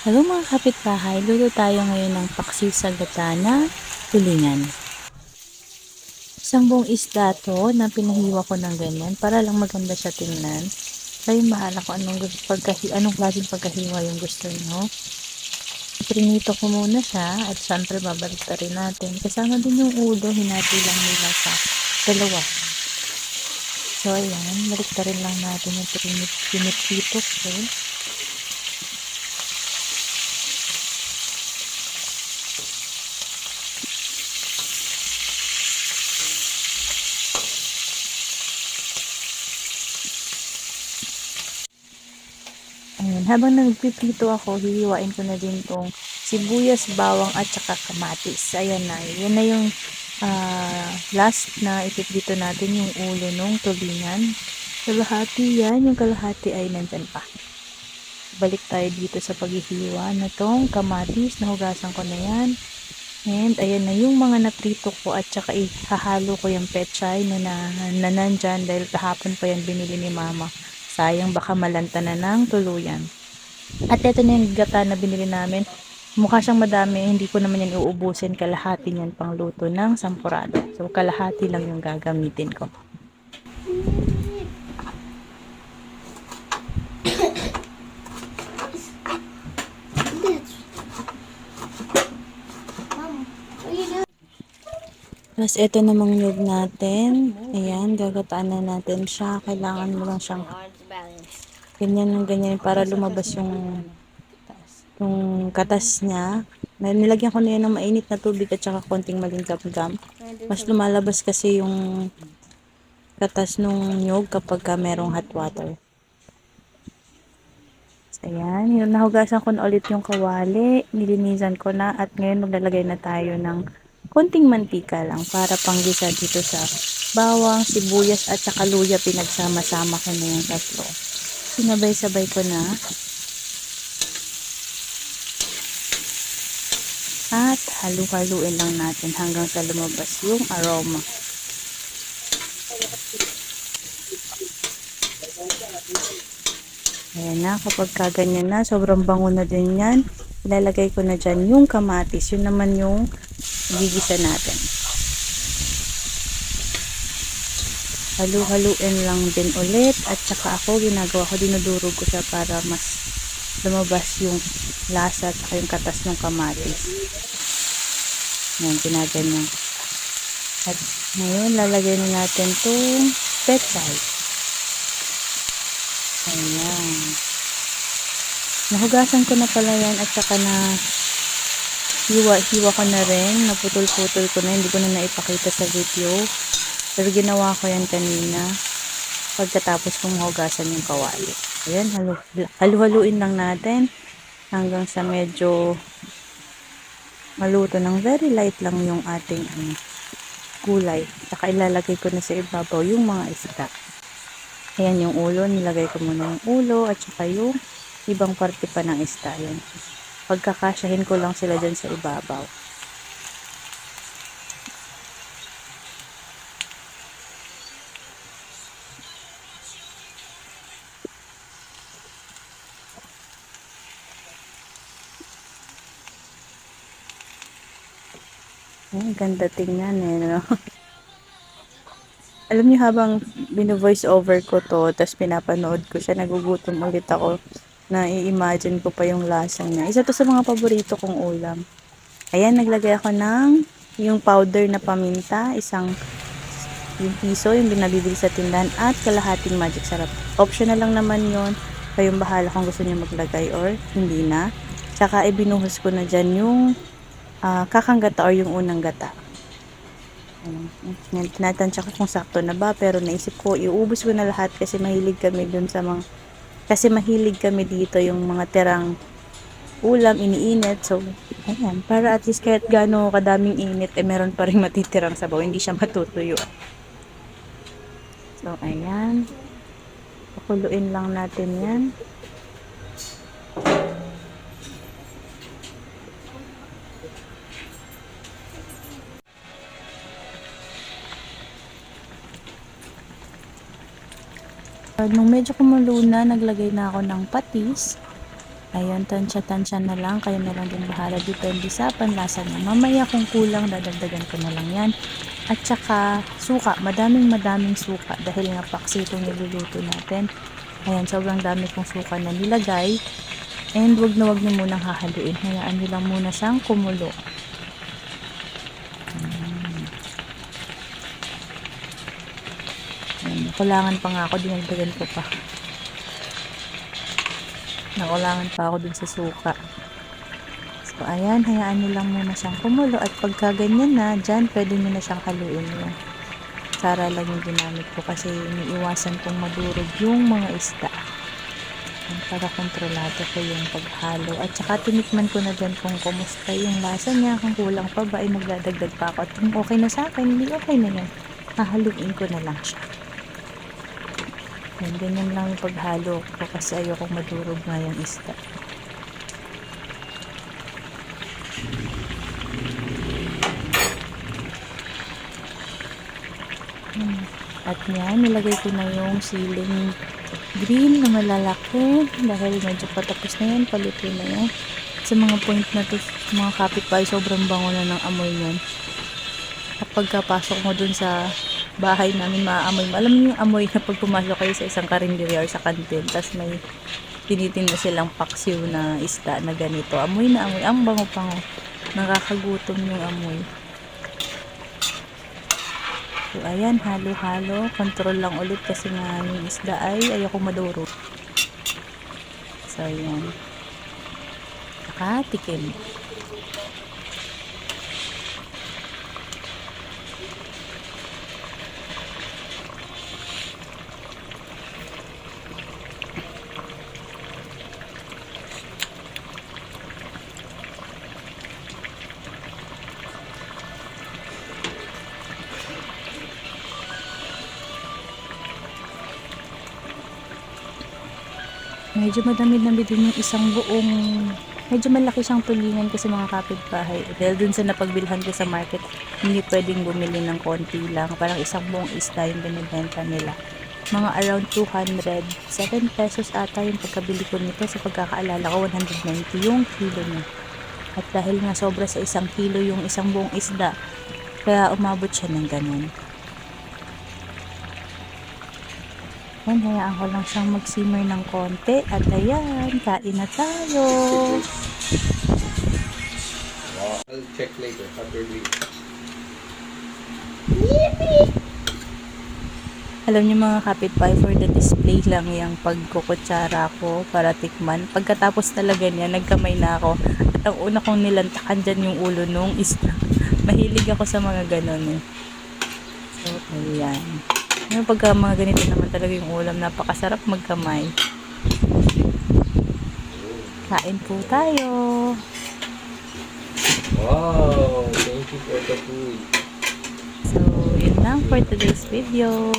Hello mga kapitbahay, luto tayo ngayon ng paksiw sa gata na tulingan. Isang buong isda to na pinahiwa ko ng ganyan para lang maganda siya tingnan. Kayo bahala kung anong, pagkahi, anong klaseng pagkahiwa yung gusto nyo. Prinito ko muna siya at syempre babalik pa rin natin. Kasama din yung ulo, hinati lang nila sa dalawa. So ayan, balik pa rin lang natin yung pinitito ko. Ayan, habang nagpipito ako, hihiwain ko na din tong sibuyas, bawang at saka kamatis. Ayan na, yan na yung ah, last na ipipito natin yung ulo nung tulingan. Kalahati yan, yung kalahati ay nandyan pa. Balik tayo dito sa paghihiwa na tong kamatis, nahugasan ko na yan. And ayan na yung mga naprito ko at saka ihahalo ko yung pechay na, na, na nandyan dahil kahapon pa yan binili ni mama. Sayang baka malanta na ng tuluyan. At ito na yung gata na binili namin. Mukha siyang madami, hindi ko naman yan uubusin. Kalahati niyan pang luto ng sampurado. So kalahati lang yung gagamitin ko. Tapos ito namang nyug natin. Ayan, gagataan na natin siya. Kailangan mo lang siyang. Ganyan ng ganyan para lumabas yung yung katas niya. Nilagyan ko na yan ng mainit na tubig at saka konting malingkam-gam. Mas lumalabas kasi yung katas nung nyug kapag ka merong hot water. Ayan. Yun, nahugasan ko na ulit yung kawali. Nilinisan ko na at ngayon maglalagay na tayo ng konting mantika lang para panggisa dito sa bawang, sibuyas at saka luya pinagsama-sama ko na yung tatlo. Sinabay-sabay ko na. At halu-haluin lang natin hanggang sa lumabas yung aroma. Ayan na, kapag kaganyan na, sobrang bango na din yan. Ilalagay ko na dyan yung kamatis. Yun naman yung gigisa natin. Halu-haluin lang din ulit. At saka ako, ginagawa ko, dinudurog ko siya para mas lumabas yung lasa at yung katas ng kamatis. Yan, ginaganyan. At ngayon, lalagay na natin itong pechay. Ayan. Nahugasan ko na pala yan at saka na hiwa, hiwa ko na rin. Naputol-putol ko na. Hindi ko na naipakita sa video. Pero ginawa ko yan kanina. Pagkatapos kong hugasan yung kawali. Ayan, halu, halu-haluin lang natin hanggang sa medyo maluto ng very light lang yung ating ano, gulay. Saka ilalagay ko na sa ibabaw yung mga isda. Ayan yung ulo, nilagay ko muna yung ulo at saka yung ibang parte pa ng isda. Ayan. Pagkakasyahin ko lang sila dyan sa ibabaw. Ang ganda tingnan eh, no? Alam niyo habang bino-voice over ko to, tapos pinapanood ko siya, nagugutom ulit ako na i-imagine ko pa yung lasa niya. Isa to sa mga paborito kong ulam. Ayan, naglagay ako ng yung powder na paminta, isang yung piso, yung binabibili sa tindahan, at kalahating magic sarap. Optional lang naman yon Kayong bahala kung gusto niyo maglagay or hindi na. Tsaka ibinuhos ko na dyan yung ah, kakang gata or yung unang gata. Ayan, tinatansya ko kung sakto na ba, pero naisip ko, iubos ko na lahat kasi mahilig kami dun sa mga, kasi mahilig kami dito yung mga tirang ulam, iniinit. So, ayan, para at least kahit gaano kadaming init, eh meron pa rin matitirang sabaw, hindi siya matutuyo. So, ayan. Pakuluin lang natin yan. Nung medyo kumulo na, naglagay na ako ng patis. Ayun, tansya-tansya na lang. Kayo na lang din bahala. Depende sa panlasa niya. Mamaya kung kulang, dadagdagan ko na lang yan. At saka, suka. Madaming madaming suka. Dahil nga paksi itong niluluto natin. Ayan, sobrang dami kong suka na nilagay. And wag na wag niyo munang hahaluin. Hayaan niyo muna siyang kumulo. Ayan. Ayan, kulangan pa nga ako. Dinagdagan ko pa. Nakulangan pa ako dun sa suka. So, ayan, hayaan nyo lang muna siyang kumulo. At pagka ganyan na, dyan, pwede nyo na siyang haluin yung sara lang yung ginamit ko kasi iniiwasan kong madurog yung mga isda. Para kontrolado ko yung paghalo. At saka tinikman ko na dyan kung kumusta yung lasa niya. Kung kulang pa ba, ay magdadagdag pa ako. At kung okay na sa akin, hindi okay na yan. Hahaluin ko na lang siya. Yan, ganyan lang yung paghalo ko kasi ayokong madurog nga yung isda. Hmm. At yan, nilagay ko na yung siling green na malalaki dahil medyo patapos na yan, paluto na yan. Sa mga point na to, mga kapitbahay, sobrang bango na ng amoy yan. Kapag kapasok mo dun sa bahay namin maaamoy mo. Alam niyo yung amoy na pag pumasok kayo sa isang karinderya or sa kantin, tapos may tinitinda silang paksiw na isda na ganito. Amoy na amoy. Ang bango-bango. Nakakagutom yung amoy. So, ayan, halo-halo. Control lang ulit kasi nga yung isda ay ayoko maduro. So, ayan. Saka, tikim. Medyo madami-dami din yung isang buong medyo malaki siyang tulingan kasi mga kapitbahay. Dahil dun sa napagbilhan ko sa market, hindi pwedeng bumili ng konti lang. Parang isang buong isda yung binibenta nila. Mga around 200, 7 pesos ata yung pagkabili ko nito sa pagkakaalala ko, 190 yung kilo niya. At dahil nga sobra sa isang kilo yung isang buong isda, kaya umabot siya ng ganun. Ayan, hayaan ko lang siyang mag-simmer ng konti. At ayan, kain na tayo. I'll check later after. Alam niyo mga kapitbahay, for the display lang yung pagkukutsara ko para tikman. Pagkatapos talaga niya, nagkamay na ako. At ang una kong nilantakan dyan yung ulo nung isda. Mahilig ako sa mga ganon eh. So, ayan. Yung pagka mga ganito naman talaga yung ulam, napakasarap magkamay. Kain po tayo. Wow! Thank you for the food. So, yun lang for today's video.